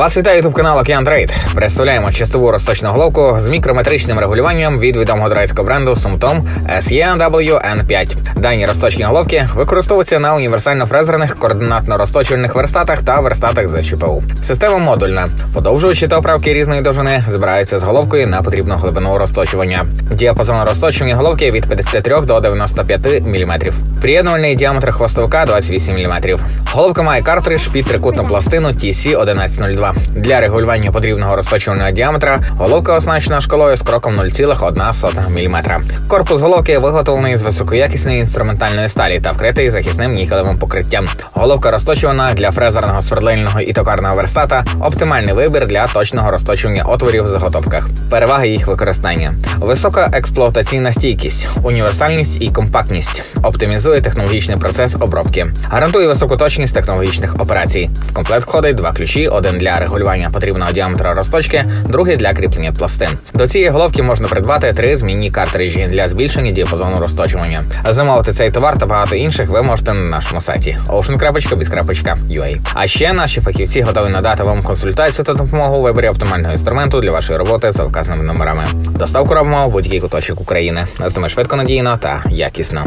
Вас вітає ютуб канал Океан Трейд. Представляємо чистову розточну головку з мікрометричним регулюванням від відомого турецького бренду Sumtom SEWN5. Дані розточні головки використовуються на універсально-фрезерних координатно-розточувальних верстатах та верстатах з ЧПУ. Система модульна. Подовжувачі та оправки різної довжини збираються з головкою на потрібну глибину розточування. Діапазон розточування головки від 53 до 95 мм. Приєднувальний діаметр хвостовика 28 мм. Головка має картридж під трикутну пластину TC1102. Для регулювання потрібного розточувального діаметра головка оснащена шкалою з кроком 0,1 мм. Корпус головки виготовлений з високоякісної інструментальної сталі та вкритий захисним нікелевим покриттям. Головка розточувана для фрезерного свердлильного і токарного верстата. Оптимальний вибір для точного розточування отворів в заготовках. Переваги їх використання: висока експлуатаційна стійкість, універсальність і компактність, оптимізує технологічний процес обробки, гарантує високу точність технологічних операцій. В комплект входить два ключі: один для регулювання потрібного діаметра розточки, другий для кріплення пластин. До цієї головки можна придбати три змінні картриджі для збільшення діапазону розточування. Замовити цей товар та багато інших ви можете на нашому сайті ocean.biz.ua. А ще наші фахівці готові надати вам консультацію та допомогу у виборі оптимального інструменту для вашої роботи за вказаними номерами. Доставку робимо в будь-який куточок України. З ними швидко надійно та якісно.